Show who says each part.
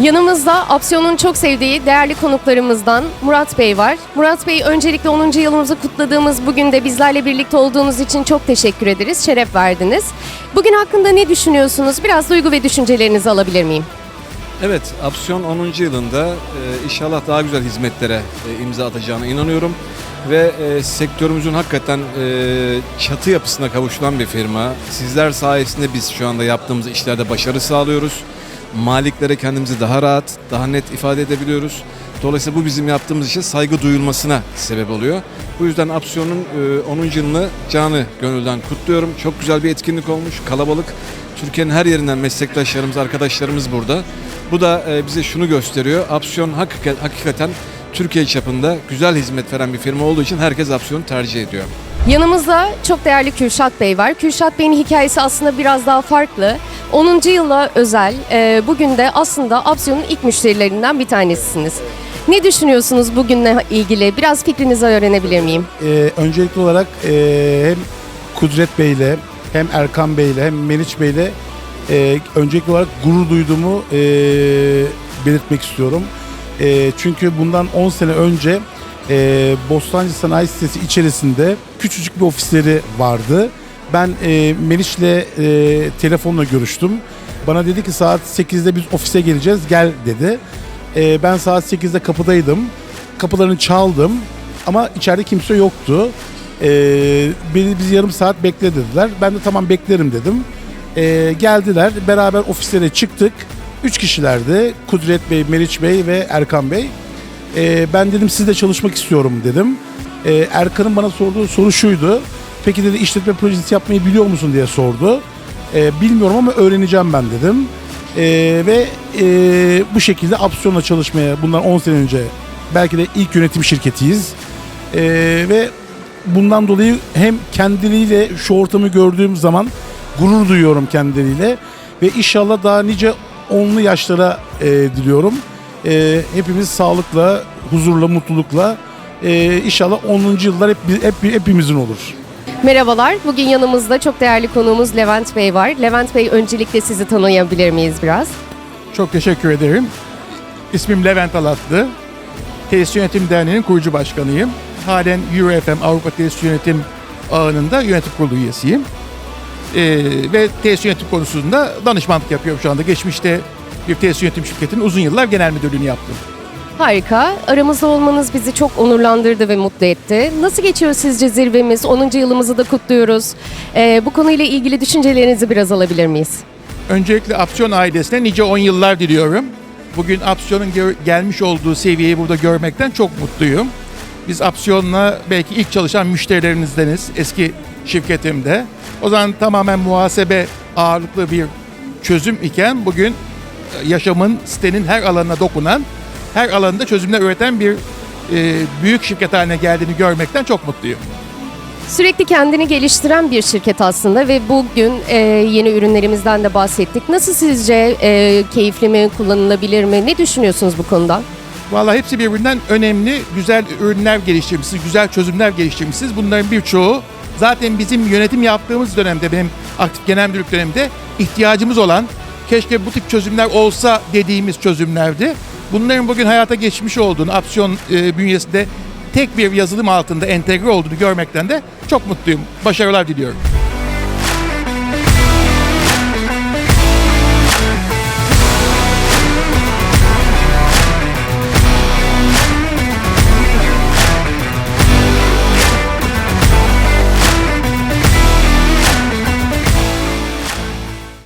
Speaker 1: Yanımızda Apsiyon'un çok sevdiği değerli konuklarımızdan Murat Bey var. Murat Bey öncelikle 10. yılımızı kutladığımız bugün de bizlerle birlikte olduğunuz için çok teşekkür ederiz. Şeref verdiniz. Bugün hakkında ne düşünüyorsunuz? Biraz duygu ve düşüncelerinizi alabilir miyim?
Speaker 2: Evet, Apsiyon 10. yılında e, inşallah daha güzel hizmetlere e, imza atacağına inanıyorum. Ve e, sektörümüzün hakikaten e, çatı yapısına kavuşulan bir firma. Sizler sayesinde biz şu anda yaptığımız işlerde başarı sağlıyoruz. Maliklere kendimizi daha rahat, daha net ifade edebiliyoruz. Dolayısıyla bu bizim yaptığımız işe saygı duyulmasına sebep oluyor. Bu yüzden Apsiyon'un e, 10. yılını canı gönülden kutluyorum. Çok güzel bir etkinlik olmuş, kalabalık. Türkiye'nin her yerinden meslektaşlarımız, arkadaşlarımız burada. Bu da e, bize şunu gösteriyor. Apsiyon hakika- hakikaten Türkiye çapında güzel hizmet veren bir firma olduğu için herkes Apsiyon'u tercih ediyor.
Speaker 1: Yanımızda çok değerli Kürşat Bey var. Kürşat Bey'in hikayesi aslında biraz daha farklı. 10. yıla özel e, bugün de aslında Apsiyon'un ilk müşterilerinden bir tanesisiniz. Ne düşünüyorsunuz bugünle ilgili? Biraz fikrinizi öğrenebilir miyim?
Speaker 3: Ee, öncelikli olarak e, hem Kudret Bey'le hem Erkan Bey'le hem Meriç Bey'le e, öncelikli olarak gurur duyduğumu e, belirtmek istiyorum. E, çünkü bundan 10 sene önce e, Bostancı Sanayi Sitesi içerisinde küçücük bir ofisleri vardı. Ben e, Meriç'le e, telefonla görüştüm. Bana dedi ki saat 8'de biz ofise geleceğiz gel dedi. E, ben saat 8'de kapıdaydım. Kapılarını çaldım ama içeride kimse yoktu. E, beni biz yarım saat bekle dediler. Ben de tamam beklerim dedim. E, geldiler beraber ofislere çıktık. Üç kişilerdi. Kudret Bey, Meriç Bey ve Erkan Bey. E, ben dedim sizle çalışmak istiyorum dedim. E, Erkan'ın bana sorduğu soru şuydu. Peki dedi işletme projesi yapmayı biliyor musun diye sordu. E, bilmiyorum ama öğreneceğim ben dedim. E, ve e, bu şekilde Apsiyon'la çalışmaya bundan 10 sene önce belki de ilk yönetim şirketiyiz. E, ve bundan dolayı hem kendileriyle şu ortamı gördüğüm zaman gurur duyuyorum kendileriyle. Ve inşallah daha nice onlu yaşlara e, diliyorum. E, hepimiz sağlıkla, huzurla, mutlulukla e, inşallah 10. yıllar hep, hep hepimizin olur.
Speaker 1: Merhabalar. Bugün yanımızda çok değerli konuğumuz Levent Bey var. Levent Bey öncelikle sizi tanıyabilir miyiz biraz?
Speaker 4: Çok teşekkür ederim. İsmim Levent Alatlı. Tesis Yönetim Derneği'nin kurucu başkanıyım. Halen EuroFM Avrupa Tesis Yönetim ağının yönetim kurulu üyesiyim. Ee, ve tesis yönetim konusunda danışmanlık yapıyorum şu anda. Geçmişte bir tesis yönetim şirketinin uzun yıllar genel müdürlüğünü yaptım.
Speaker 1: Harika. Aramızda olmanız bizi çok onurlandırdı ve mutlu etti. Nasıl geçiyor sizce zirvemiz? 10. yılımızı da kutluyoruz. Ee, bu konuyla ilgili düşüncelerinizi biraz alabilir miyiz?
Speaker 4: Öncelikle Apsiyon ailesine nice 10 yıllar diliyorum. Bugün Apsiyon'un gelmiş olduğu seviyeyi burada görmekten çok mutluyum. Biz Apsiyon'la belki ilk çalışan müşterilerinizdeniz eski şirketimde. O zaman tamamen muhasebe ağırlıklı bir çözüm iken bugün e, yaşamın, sitenin her alanına dokunan, her alanda çözümler üreten bir e, büyük şirket haline geldiğini görmekten çok mutluyum.
Speaker 1: Sürekli kendini geliştiren bir şirket aslında ve bugün e, yeni ürünlerimizden de bahsettik. Nasıl sizce e, keyifli mi, kullanılabilir mi? Ne düşünüyorsunuz bu konuda?
Speaker 4: Vallahi hepsi birbirinden önemli. Güzel ürünler geliştirmişsiniz, güzel çözümler geliştirmişsiniz. Bunların birçoğu zaten bizim yönetim yaptığımız dönemde, benim aktif genel müdürlük döneminde ihtiyacımız olan, keşke bu tip çözümler olsa dediğimiz çözümlerdi. Bunların bugün hayata geçmiş olduğunu, Apsiyon e, bünyesinde tek bir yazılım altında entegre olduğunu görmekten de çok mutluyum. Başarılar diliyorum.